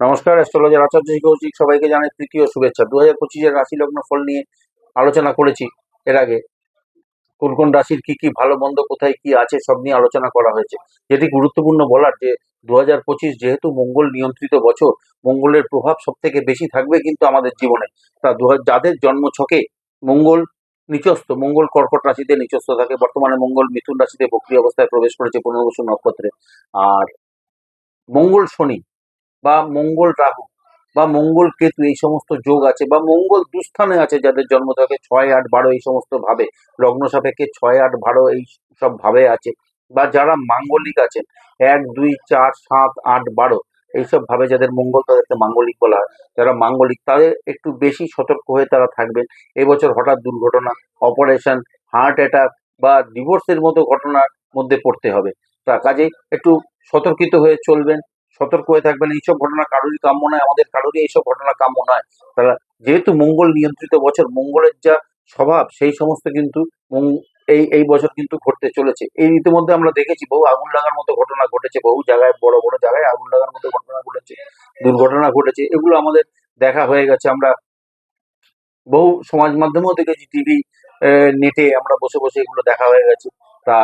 নমস্কার অ্যাস্ট্রোলজার আচার্য কৌশিক সবাইকে জানাই তৃতীয় শুভেচ্ছা। দু হাজার পঁচিশের রাশি লগ্ন ফল নিয়ে আলোচনা করেছি এর আগে। কোন কোন রাশির কি কি ভালো, মন্দ, কোথায় কি আছে সব নিয়ে আলোচনা করা হয়েছে। যেটি গুরুত্বপূর্ণ বলার যে দু হাজার পঁচিশ যেহেতু মঙ্গল নিয়ন্ত্রিত বছর, মঙ্গলের প্রভাব সব থেকে বেশি থাকবে কিন্তু আমাদের জীবনে। তা দু হাজার যাদের জন্ম ছকে মঙ্গল নিচস্থ, মঙ্গল কর্কট রাশিতে নিচস্থ থাকে, বর্তমানে মঙ্গল মিথুন রাশিতে বক্রি অবস্থায় প্রবেশ করেছে পনেরো বছর নক্ষত্রে। আর মঙ্গল শনি বা মঙ্গল রাহু বা মঙ্গল কেতু এই সমস্ত যোগ আছে বা মঙ্গল দুস্থানে আছে যাদের জন্ম থাকে ছয় আট বারো এই সমস্ত ভাবে, লগ্ন সাপেক্ষে ছয় আট বারো এই সব ভাবে আছে বা যারা মাঙ্গলিক আছেন, এক, দুই, চার, সাত, আট, বারো এইসব ভাবে যাদের মঙ্গল তাদেরকে মাঙ্গলিক বলা হয়, যারা মাঙ্গলিক তাদের একটু বেশি সতর্ক হয়ে তারা থাকবেন। এবছর হঠাৎ দুর্ঘটনা, অপারেশন, হার্ট অ্যাটাক বা ডিভোর্সের মতো ঘটনার মধ্যে পড়তে হবে। তা কাজেই একটু সতর্কিত হয়ে চলবেন। সতর্ক হয়ে থাকবেন। এইসব ঘটনা কারোরই কাম্য নয়, আমাদের কারোরই এইসব ঘটনা কাম্য নয়। তারা যেহেতু মঙ্গল নিয়ন্ত্রিত বছর, মঙ্গলের যা স্বভাব, সেই সমস্ত কিন্তু এই এই বছর কিন্তু ঘটতে চলেছে। এই ইতিমধ্যে আমরা দেখেছি, বহু আগুন লাগার মতো ঘটনা ঘটেছে, বহু জায়গায়, বড় বড় জায়গায় আগুন লাগার মতো ঘটনা ঘটেছে, দুর্ঘটনা ঘটেছে, এগুলো আমাদের দেখা হয়ে গেছে। আমরা বহু সমাজ মাধ্যমেও দেখেছি, টিভি নেটে আমরা বসে বসে এগুলো দেখা হয়ে গেছে। তা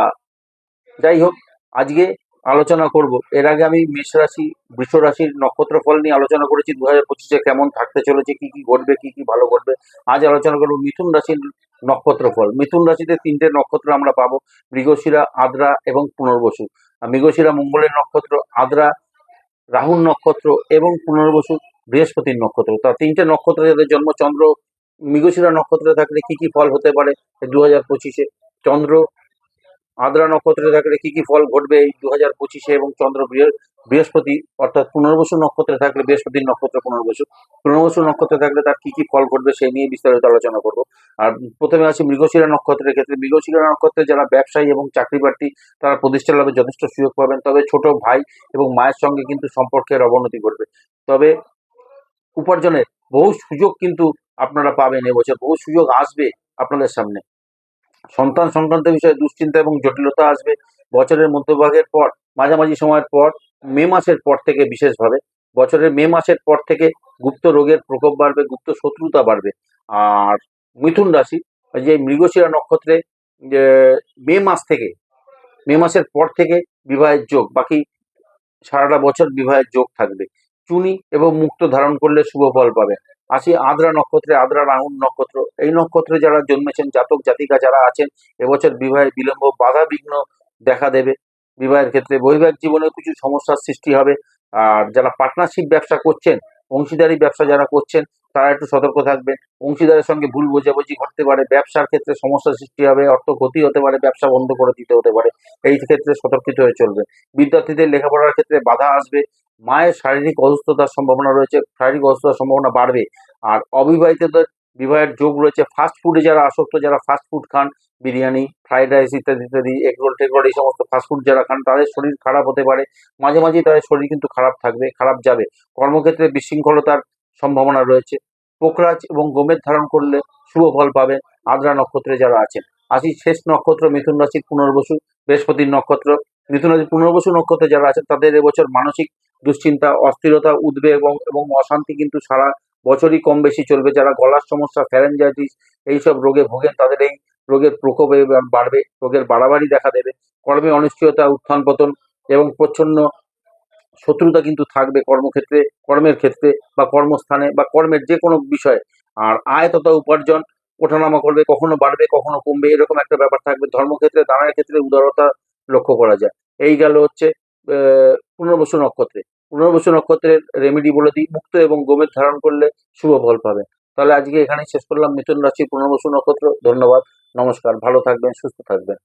যাই হোক, আজকে আলোচনা করব। এর আগে আমি মেষ রাশি, বৃষ রাশির নক্ষত্র ফল নিয়ে আলোচনা করেছি। দু হাজার পঁচিশে কেমন থাকতে চলেছে, কি কি ঘটবে, কি কি ভালো ঘটবে, আজ আলোচনা করব মিথুন রাশির নক্ষত্র ফল মিথুন রাশিতে তিনটে নক্ষত্র আমরা পাবো, মৃগশিরা, আদ্রা এবং পুনর্বসু। মৃগশিরা মঙ্গলের নক্ষত্র, আদ্রা রাহুর নক্ষত্র এবং পুনর্বসু বৃহস্পতির নক্ষত্র। তা তিনটে নক্ষত্র যাদের জন্ম, চন্দ্র, মৃগশিরা নক্ষত্রে থাকলে কি কি ফল হতে পারে? দু হাজার পঁচিশে চন্দ্র আদ্রা নক্ষত্রে থাকলে কি কি ফল ঘটবে এই দু হাজার পঁচিশে এবং চন্দ্র বৃহ- বৃহস্পতি অর্থাৎ পুনর্বসু নক্ষত্রে থাকলে বৃহস্পতির নক্ষত্র পুনর্বসু। পুনর্বসু নক্ষত্রে থাকলে তার কি কি ফল ঘটবে সেই নিয়ে বিস্তারিত আলোচনা করব। আর প্রথমে আছে মৃগশিরা নক্ষত্রের ক্ষেত্রে। মৃগশিরা নক্ষত্রে যারা ব্যবসায়ী এবং চাকরি প্রার্থী তারা প্রতিষ্ঠা লাভে যথেষ্ট সুযোগ পাবেন। তবে ছোট ভাই এবং মায়ের সঙ্গে কিন্তু সম্পর্কের অবনতি ঘটবে। তবে উপার্জনের বহু সুযোগ কিন্তু আপনারা পাবেন এবছর। বহু সুযোগ আসবে আপনাদের সামনে। সন্তান সংক্রান্ত বিষয়ে দুশ্চিন্তা এবং জটিলতা আসবে। বছরের মধ্যভাগের পর, মাঝামাঝি সময়ের পর, মে মাসের পর থেকে বিশেষভাবে, বছরের মে মাসের পর থেকে গুপ্ত রোগের প্রকোপ বাড়বে, গুপ্ত শত্রুতা বাড়বে। আর মিথুন রাশি যে মৃগশিরা নক্ষত্রে মে মাস থেকে, মে মাসের পর থেকে বিবাহের যোগ, বাকি সারাটা বছর বিবাহের যোগ থাকবে। চুনি এবং মুক্ত ধারণ করলে শুভ ফল পাবে। আসি আদ্রা নক্ষত্রে, আদ্রা রাহুল নক্ষত্র। এই নক্ষত্রে যারা জন্মেছেন, জাতক, জাতিকা যারা আছেন, এবছর বিবাহের বিলম্ব বাধা বিঘ্ন দেখা দেবে। বিবাহের ক্ষেত্রে বৈবাহিক জীবনে কিছু সমস্যার সৃষ্টি হবে। আর যারা পার্টনারশিপ ব্যবসা করছেন, অংশীদারি ব্যবসা যারা করছেন তারা একটু সতর্ক থাকবে। অংশীদারের সঙ্গে ভুল বোঝাবুঝি ঘটতে পারে, ব্যবসার ক্ষেত্রে সমস্যা সৃষ্টি হবে, অর্থ ক্ষতি হতে পারে, ব্যবসা বন্ধ করে দিতে হতে পারে। এই ক্ষেত্রে সতর্কিত হয়ে চলবে। বিদ্যার্থীদের লেখাপড়ার ক্ষেত্রে বাধা আসবে। মায়ের শারীরিক অসুস্থতার সম্ভাবনা রয়েছে, শারীরিক অসুস্থতার সম্ভাবনা বাড়বে। আর অবিবাহিতদের বিবাহের যোগ রয়েছে। ফাস্ট ফুডে যারা আসক্ত, যারা ফাস্ট ফুড খান, বিরিয়ানি, ফ্রাইড রাইস ইত্যাদি ইত্যাদি এগ রোল টেগ রোল এই সমস্ত ফাস্ট ফুড যারা খান, তাদের শরীর খারাপ হতে পারে। মাঝে মাঝেই তাদের শরীর কিন্তু খারাপ থাকবে, খারাপ যাবে। কর্মক্ষেত্রে বিশৃঙ্খলতার সম্ভাবনা রয়েছে। পোখরাজ এবং গোমেদ ধারণ করলে শুভ ফল পাবে আদ্রা নক্ষত্রে যারা আছেন। আসি শেষ নক্ষত্র মিথুন রাশির পুনর্বসু, বৃহস্পতির নক্ষত্র মিথুন রাশির পুনর্বসু নক্ষত্রে যারা আছেন, তাদের এবছর মানসিক দুশ্চিন্তা, অস্থিরতা, উদ্বেগ এবং এবং অশান্তি কিন্তু সারা বছরই কম বেশি চলবে। যারা গলার সমস্যা ফ্যারেঞ্জাইটিস এইসব রোগে ভোগেন, তাদের এই রোগের প্রকোপ বাড়বে, রোগের বাড়াবাড়ি দেখা দেবে। কর্মে অনিশ্চয়তা, উত্থান পতন এবং প্রচ্ছন্ন শত্রুতা কিন্তু থাকবে কর্মক্ষেত্রে, কর্মের ক্ষেত্রে বা কর্মস্থানে বা কর্মের যে কোনো বিষয়ে। আর আয় তথা উপার্জন ওঠানামা করবে, কখনো বাড়বে, কখনো কমবে, এরকম একটা ব্যাপার থাকবে। ধর্মক্ষেত্রে, দানের ক্ষেত্রে উদারতা লক্ষ্য করা যায়। এই গেল হচ্ছে পুনর্বসু নক্ষত্রে। পুনর্বসু নক্ষত্রের রেমেডি বলে দিই, মুক্ত এবং গোমের ধারণ করলে শুভ ফল পাবে তাহলে আজকে এখানেই শেষ করলাম। মিথুন রাশি পুনর্বসু নক্ষত্র, ধন্যবাদ, নমস্কার, ভালো থাকবেন, সুস্থ থাকবেন।